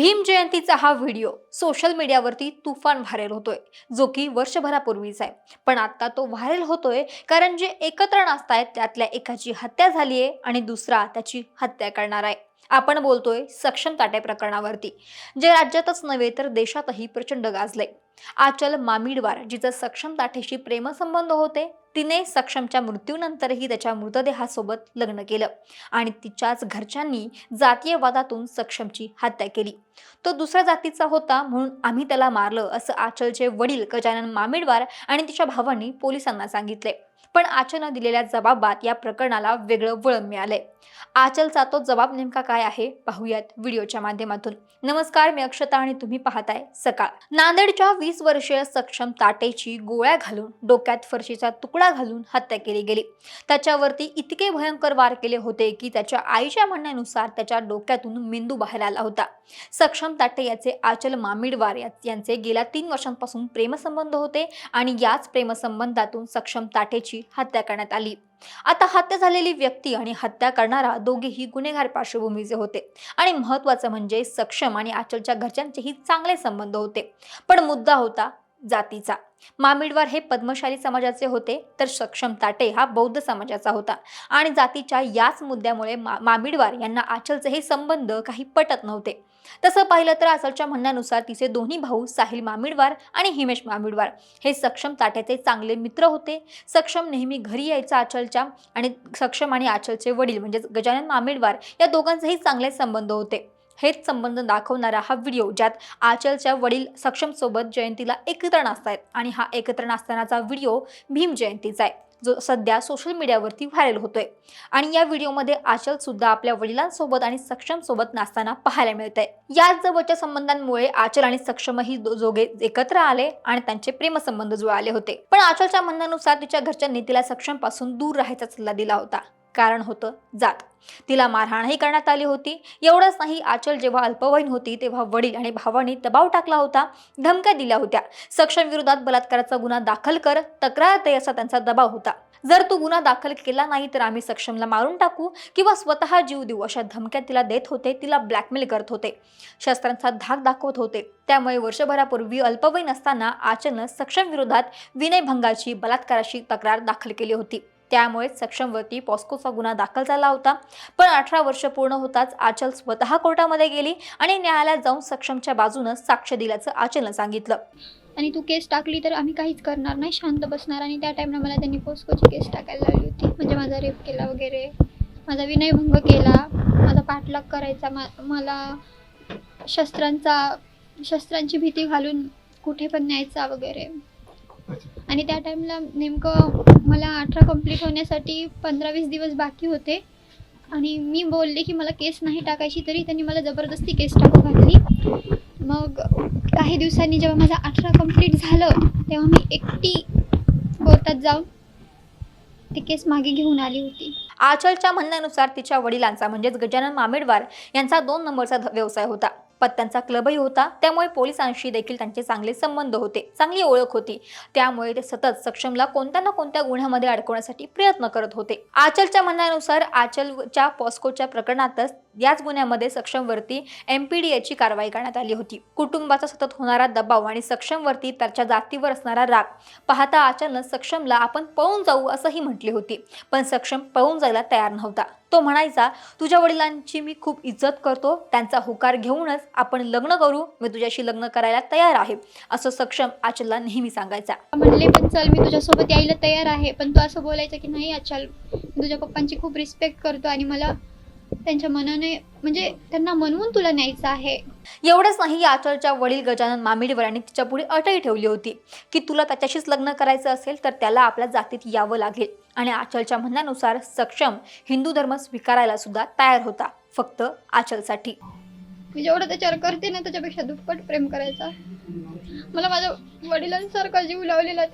भीम जयंतीचा हा video social मीडियावरती तुफान व्हायरल होतोय जो की वर्षभरापूर्वीचा आहे. पण आता तो व्हायरल होतोय कारण जे एकत्र नाचतायत त्यातल्या एकाची हत्या झाली आहे आणि दुसरा त्याची हत्या करणार आहे. आपण बोलतोय सक्षम ताटे प्रकरणावरती जे राज्यातच नव्हे तर देशातही प्रचंड गाजलंय. आचल मामिडवार जिचा सक्षम ताठेशी प्रेमसंबंध होते तिने सक्षमच्या मृत्यूनंतरही त्याच्या मृतदेहासोबत लग्न केलं आणि तिच्याच घरच्यांनी जातीय वादातून सक्षमची हत्या केली. तो दुसऱ्या जातीचा होता म्हणून आम्ही त्याला मारलं असं आचलचे वडील गजानन मामिडवार आणि तिच्या भावांनी पोलिसांना सांगितले. पण आचलनं दिलेल्या जबाबात या प्रकरणाला वेगळं वळण मिळालंय. आचलचा तो जबाब नेमका काय आहे? पाहूयात व्हिडिओच्या माध्यमातून. नमस्कार मी अक्षता आणि तुम्ही पाहताय सकाळ. नांदेडच्या वीस वर्षीय सक्षम ताटेची गोळ्या घालून डोक्यात फरशीचा तुकडा घालून हत्या केली गेली. त्याच्यावरती इतके भयंकर वार केले होते की त्याच्या आईच्या म्हणण्यानुसार त्याच्या डोक्यातून मेंदू बाहेर आला होता. सक्षम ताटे याचे आचल मामिडवार यांचे गेल्या तीन वर्षांपासून प्रेमसंबंध होते आणि याच प्रेमसंबंधातून सक्षम ताटेची हत्या करण्यात आली. आता हत्या झालेली व्यक्ती आणि हत्या करणारा दोघेही गुन्हेगार पार्श्वभूमीचे होते. आणि महत्वाचं म्हणजे सक्षम आणि आचलच्या घरच्यांचेही चांगले संबंध होते. पण मुद्दा होता जातीचा. मामिडवार हे पद्मशाली समाजाचे होते तर सक्षम ताटे हा बौद्ध समाजाचा होता. आणि जातीच्या याच मुद्द्यामुळे मा मामिडवार यांना आचलचे हे संबंध काही पटत नव्हते. तसं पाहिलं तर असलच्या म्हणण्यानुसार तिचे दोन्ही भाऊ साहिल मामिडवार आणि हिमेश मामिडवार हे सक्षम ताट्याचे चांगले मित्र होते. सक्षम नेहमी घरी यायचा आचलच्या आणि सक्षम आणि आचलचे वडील म्हणजेच गजानन मामिडवार या दोघांचेही चांगले संबंध होते. हेच संबंध दाखवणारा हा व्हिडिओ ज्यात आचलच्या वडील सक्षम सोबत जयंतीला एकत्र नाचतायत आणि हा एकत्र नाचतानाचा व्हिडिओ भीम जयंतीचा आहे. जो सध्या सोशल मीडियावरती व्हायरल होतोय. आणि या व्हिडिओमध्ये आचल सुद्धा आपल्या वडिलांसोबत आणि सक्षम सोबत नाचताना पाहायला मिळत आहे याच जवळच्या संबंधांमुळे आचल आणि सक्षमही दो- दोघे एकत्र आले आणि त्यांचे प्रेमसंबंध जुळाले होते. पण आचलच्या म्हणण्यानुसार तिच्या घरच्यांनी तिला सक्षमपासून दूर राहायचा सल्ला दिला होता. कारण होतं जात. तिला मारहाणही करण्यात आली होती. एवढंच नाही आचल जेव्हा अल्पवयीन होती तेव्हा वडील आणि भावांनी दबाव टाकला होता. धमक्या दिल्या होत्या. सक्षम विरोधात बलात्काराचा गुन्हा दाखल कर तक्रार ते असा त्यांचा दबाव होता. जर तू गुन्हा दाखल केला नाही तर आम्ही सक्षमला मारून टाकू किंवा स्वतः जीव देऊ अशा धमक्या तिला देत होते तिला ब्लॅकमेल करत होते. शस्त्रांचा धाक दाखवत होते. त्यामुळे वर्षभरापूर्वी अल्पवयीन असताना आचलनं सक्षम विरोधात विनयभंगाची बलात्काराची तक्रार दाखल केली होती. त्यामुळे सक्षमवरती पॉस्कोचा गुन्हा दाखल झाला होता. पण अठरा वर्ष पूर्ण होताच आचल स्वतः कोर्टामध्ये गेली आणि न्यायालयात जाऊन सक्षमच्या बाजूनं साक्ष दिल्याचं आचलनं सांगितलं. आणि तू केस टाकली तर आम्ही काहीच करणार नाही शांत बसणार. आणि त्या टाईमला मला त्यांनी पोस्कोची केस टाकायला लावली होती. म्हणजे माझा रेप केला वगैरे माझा विनयभंग केला माझा पाठलाग करायचा मा मला शस्त्रांचा शस्त्रांची भीती घालून कुठे पण न्यायचा वगैरे. आणि त्या टाईमला नेमकं मला अठरा कंप्लीट होण्यासाठी पंधरा वीस दिवस बाकी होते. आणि मी बोलले की मला केस नाही टाकायची तरी त्यांनी मला जबरदस्ती केस टाकू घातली. मग काही दिवसांनी जेव्हा माझा अठरा कंप्लीट झालं तेव्हा मी एकटी कोर्टात जाऊन ती केस मागे घेऊन आली होती. आचलच्या म्हणण्यानुसार तिच्या वडिलांचा म्हणजेच गजानन मामेडवार यांचा दोन नंबरचा व्यवसाय होता. पत्त्यांचा क्लबही होता. त्यामुळे पोलिसांशी देखील त्यांचे चांगले संबंध होते. चांगली ओळख होती. त्यामुळे ते सतत सक्षमला कोणत्या ना कोणत्या गुन्ह्यामध्ये अडकवण्यासाठी प्रयत्न करत होते. आचलच्या म्हणण्यानुसार आचलच्या पॉस्कोच्या प्रकरणातच याच गुन्ह्यामध्ये सक्षमवरती एम पी डी एची कारवाई करण्यात आली होती. कुटुंबाचा सतत होणारा दबाव आणि सक्षमवरती त्याच्या जातीवर असणारा राग पाहता अचानक सक्षमला आपण पळून जाऊ असंही म्हटले होते. पण सक्षम पळून जायला तयार नव्हता. तो म्हणायचा तुझ्या वडिलांची मी खूप इज्जत करतो. त्यांचा होकार घेऊनच आपण लग्न करू. मी तुझ्याशी लग्न करायला तयार आहे. असं सक्षम आचलला नेहमी सांगायचा. म्हणले पण चल मी तुझ्यासोबत यायला तयार आहे. पण तू असं बोलायचं की नाही आचल तुझ्या पप्पांची खूप रिस्पेक्ट करतो आणि मला त्यांच्या मनाने म्हणजे त्यांना म्हणवून तुला न्यायचं आहे. एवढंच नाही आचलच्या वडील गजानन मामिडीवर आणि तिच्या पुढे अटही ठेवली होती की तुला त्याच्याशीच लग्न करायचं असेल तर त्याला आपल्या जातीत यावं लागेल. आणि आचलच्या म्हणण्यानुसार सक्षम हिंदू धर्म स्वीकारायला सुद्धा तयार होता फक्त आचलसाठी. मी जेवढं त्याच्यावर करते ना त्याच्यापेक्षा दुप्पट प्रेम करायचा. मला माझ्या वडिलांसारखा जीव लावलेला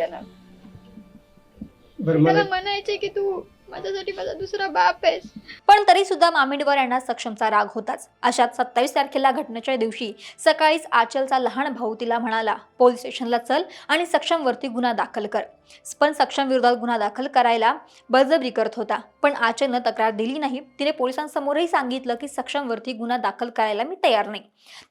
बरं मला त्याला म्हणायचे की तू माझ्यासाठी माझा दुसरा बाप आहेस. पण तरी सुद्धा मामिडवर यांना सक्षमचा राग होताच. अशात सत्तावीस तारखेला घटनेच्या दिवशी सकाळीच आचलचा लहान भाऊ तिला म्हणाला पोलीस स्टेशनला चल आणि सक्षमवरती गुन्हा दाखल कर. पण सक्षम विरोधात गुन्हा दाखल करायला बळजबरी करत होता. पण आचलनं तक्रार दिली नाही. तिने पोलिसांसमोरही सांगितलं की सक्षमवरती गुन्हा दाखल करायला मी तयार नाही.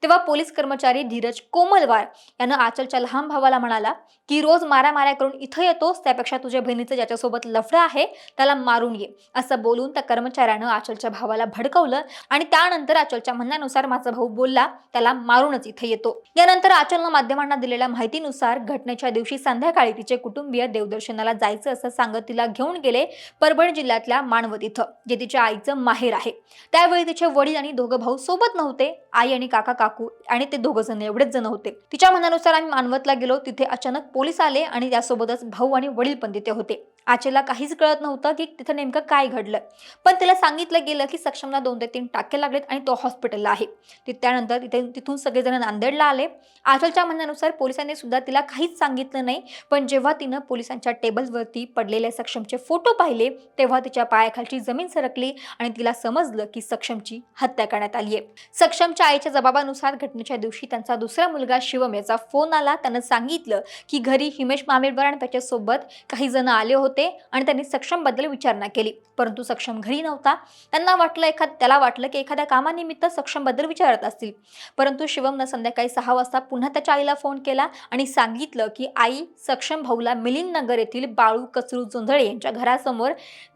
तेव्हा पोलीस कर्मचारी धीरज कोमलवार यानं आचलच्या लहान भावाला म्हणाला की रोज मारामाऱ्या करून इथं येतोस? त्यापेक्षा तुझ्या बहिणीचं ज्याच्यासोबत लफडं आहे त्याला मारून ये असं बोलून त्या कर्मचाऱ्यानं आचलच्या भावाला भडकवलं आणि त्यानंतर आचलच्या म्हणण्यानुसार माझा भाऊ बोलला त्याला मारूनच इथे येतो. यानंतर आचलनं माध्यमांना दिलेल्या माहितीनुसार घटनेच्या दिवशी संध्याकाळी तिचे कुटुंबीय देवदर्शनाला जायचं असं सांगत तिला घेऊन गेले परभणी जिल्ह्यातल्या मानवत इथं जे तिच्या आईचं माहेर आहे. त्यावेळी तिचे वडील आणि दोघं भाऊ सोबत नव्हते. आई आणि काका काकू आणि ते दोघं जण एवढेच जण होते. तिच्या म्हणण्यानुसार आम्ही मानवतला गेलो तिथे अचानक पोलीस आले आणि त्यासोबतच भाऊ आणि वडील पण तिथे होते. आचेला काहीच कळत नव्हतं की तिथं नेमकं काय घडलं. पण तिला सांगितलं गेलं की सक्षमला दोन ते तीन टाके लागलेत आणि तो हॉस्पिटलला आहे. त्यानंतर तिथे तिथून सगळेजण नांदेडला आले. आचलच्या म्हणण्यानुसार पोलिसांनी सुद्धा तिला काहीच सांगितलं नाही. पण जेव्हा तिनं पोलिसांच्या टेबलवरती पडलेले सक्षमचे फोटो पाहिले तेव्हा तिच्या पायाखालची जमीन सरकली आणि तिला समजलं की सक्षमची हत्या करण्यात आली आहे. सक्षमच्या आईच्या जबाबानुसार घटनेच्या दिवशी त्यांचा दुसरा मुलगा शिवम याचा फोन आला. त्यानं सांगितलं की घरी हिमेश मामेडवर आणि त्याच्यासोबत काही जण आले होते. आणि त्यांनी सक्षमबद्दल विचारणा केली. परंतु सक्षम घरी नव्हता. त्यांना वाटलं एखाद त्याला वाटलं की एखाद्या कामानिमित्त सक्षमबद्दल विचारत असतील. परंतु शिवमनं संध्याकाळी सहा वाजता पुन्हा त्याच्या आईला फोन केला आणि सांगितलं की आई सक्षम भाऊला मिलिंद नगर येथील बाळू कचरू जोंधळे यांच्या घरासमोर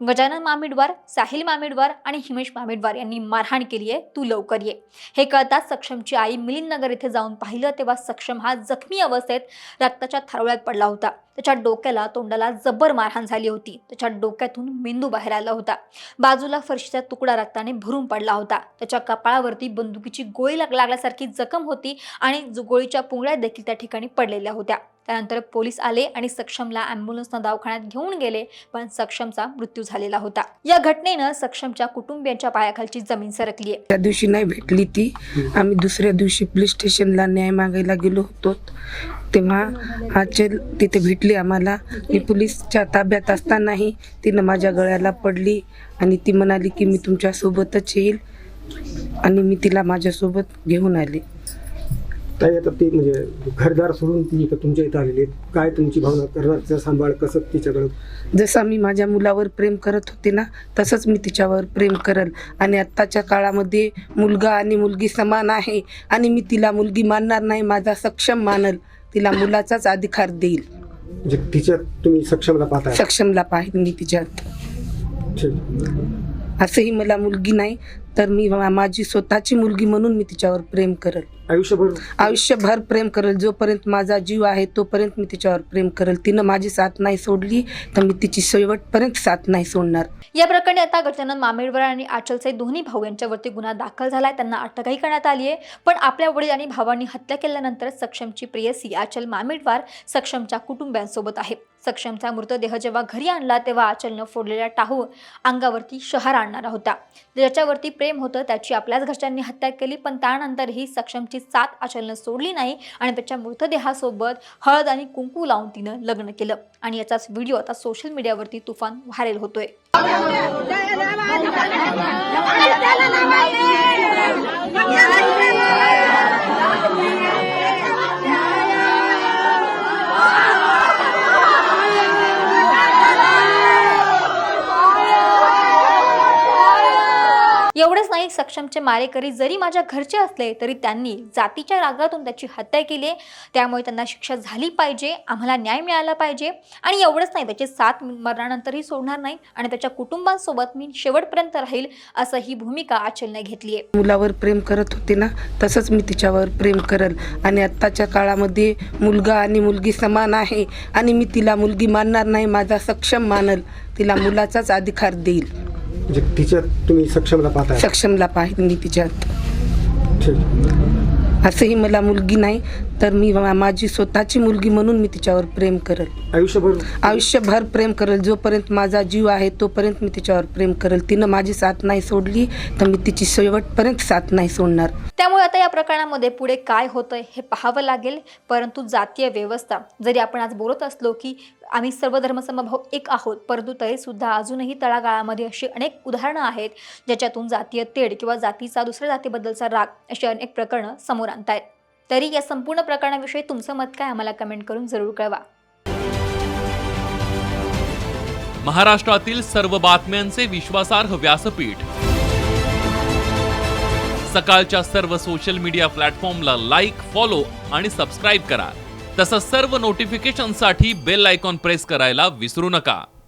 गजानन मामिडवार साहिल मामिडवार आणि हिमेश मामिडवार यांनी मारहाण केली आहे. तू लवकर ये. हे कळताच सक्षमची आई मिलिंद नगर येथे जाऊन पाहिलं तेव्हा सक्षम हा जखमी अवस्थेत रक्ताच्या थारोळ्यात पडला होता. त्याच्या डोक्याला तोंडाला जबर मारहाण झाली होती. त्याच्या डोक्यातून मेंदू बाहेर आला होता. बाजूला फरशीचा तुकडा रक्ताने भरून पडला होता. त्याच्या कपाळावरती बंदुकीची गोळी लाग लागल्यासारखी जखम होती आणि गोळीच्या पुंगळ्या देखील त्या ठिकाणी पडलेल्या होत्या. त्यानंतर पोलीस आले आणि सक्षमला अँब्युलन्सनं दवाखान्यात घेऊन गेले पण सक्षमचा मृत्यू झालेला होता. या घटनेनं सक्षमच्या कुटुंबियांच्या पायाखालची जमीन सरकली आहे त्या दिवशी नाही भेटली ती. आम्ही दुसऱ्या दिवशी पोलीस स्टेशनला न्याय मागायला गेलो होतो. तेव्हा आचल तिथे भेटली आम्हाला. मी पोलीसच्या ताब्यात असतानाही तिनं माझ्या गळ्याला पडली आणि ती म्हणाली की मी तुमच्यासोबतच येईल आणि मी तिला माझ्यासोबत घेऊन आले. ताई आता ती म्हणजे घरदार सोडून ती इथं तुमच्या इथं आलेली आहे काय तुमची भावना? करण्याचा सांभाळ कसं तिच्याकडं? जसं मी माझ्या मुलावर प्रेम करत होते ना तसंच मी तिच्यावर प्रेम करल. आणि आत्ताच्या काळामध्ये मुलगा आणि मुलगी समान आहे आणि मी तिला मुलगी मानणार नाही माझा सक्षम मानल. तिला मुलाचाच अधिकार देईल. म्हणजे तिच्यात तुम्ही सक्षमला पाहताय सक्षमला पाहिजे मी तिच्यात. ठीक. असंही मला मुलगी नाही तर मी माझी स्वतःची मुलगी म्हणून मी तिच्यावर प्रेम करल. आयुष्यभर? आयुष्यभर प्रेम करल. जोपर्यंत माझा जीव आहे तोपर्यंत मी तिच्यावर प्रेम करल. तिनं माझी साथ नाही सोडली तर मी तिची शेवटपर्यंत साथ नाही सोडणार. या प्रकरणी आता गजानन मामेडवर आणि आचलचे दोन्ही भाऊ यांच्यावरती गुन्हा दाखल झालाय. त्यांना अटकही करण्यात आली आहे. पण आपल्या वडील आणि भावांनी हत्या केल्यानंतर सक्षमची प्रेयसी आचल मामेडवार सक्षमच्या कुटुंबियांसोबत आहे. सक्षमचा मृतदेह जेव्हा घरी आणला तेव्हा आचलनं फोडलेला टाहू अंगावरती शहर आणणारा होता ज्याच्यावरती प्रेम होतं त्याची आपल्याच घरच्यांनी हत्या केली पण त्यानंतरही सक्षमची साथ आचलनं सोडली नाही आणि त्याच्या मृतदेहासोबत हळद आणि कुंकू लावून तिनं लग्न केलं आणि याचाच व्हिडिओ आता सोशल मीडियावरती तुफान व्हायरल होतोय एवढंच नाही सक्षमचे मारेकरी जरी माझ्या घरचे असले तरी त्यांनी जातीच्या रागातून त्याची हत्या केली आहे. त्यामुळे त्यांना शिक्षा झाली पाहिजे आम्हाला न्याय मिळाला पाहिजे. आणि एवढंच नाही त्याचे साथ मरणानंतरही सोडणार नाही आणि त्याच्या कुटुंबांसोबत मी शेवटपर्यंत राहील असं ही भूमिका आचलने घेतली आहे. मुलावर प्रेम करत होते ना तसंच मी तिच्यावर प्रेम करल. आणि आत्ताच्या काळामध्ये मुलगा आणि मुलगी समान आहे आणि मी तिला मुलगी मानणार नाही माझा सक्षम मानल. तिला मुलाचाच अधिकार देईल. म्हणजे तिच्यात तुम्ही सक्षमला पाहताय सक्षमला पाहिजे मी तिच्यात ठीक. असंही मला मुलगी नाही तर मी मा- माझी स्वतःची मुलगी म्हणून मी तिच्यावर प्रेम करेल. आयुष्यभर? आयुष्यभर प्रेम करेल. जोपर्यंत माझा जीव आहे तोपर्यंत मी तिच्यावर प्रेम करेल. तिनं माझी साथ नाही सोडली तर मी तिची शेवटपर्यंत साथ नाही सोडणार. त्यामुळे आता या प्रकरणामध्ये पुढे काय होतंय हे पाहावं लागेल. परंतु जातीय व्यवस्था जरी आपण आज बोलत असलो की आम्ही सर्व धर्मसमभाव एक आहोत परंतु तरी सुद्धा अजूनही तळागाळामध्ये अशी अनेक उदाहरणं आहेत ज्याच्यातून जातीय तेढ किंवा जातीचा दुसऱ्या जातीबद्दलचा राग अशी अनेक प्रकरणं समोर आणतायत. तरी या संपूर्ण प्रकरणाविषयी तुमचं मत काय आम्हाला कमेंट करून जरूर कळवा. महाराष्ट्रातील सर्व बातम्यांचे विश्वासार्ह व्यासपीठ. सकाळच्या सर्व सोशल मीडिया प्लॅटफॉर्मला लाईक फॉलो आणि सबस्क्राईब करा. तसंच सर्व नोटिफिकेशनसाठी बेल आयकॉन प्रेस करायला विसरू नका.